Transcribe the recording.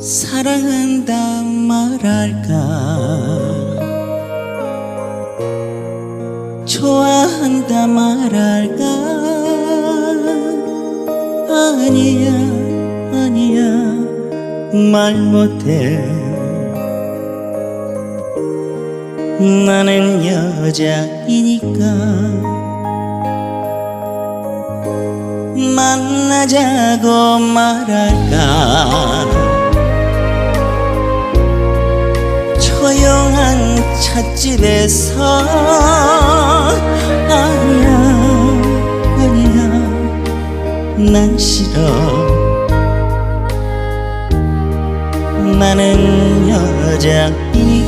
사랑한다 말할까? 좋아한다 말할까? 아니야 아니야 말 못해. 나는 여자이니까 만나자고 말할까 조용한 찻집에서 아니야 아니야. 난 싫어. 나는 여자이니까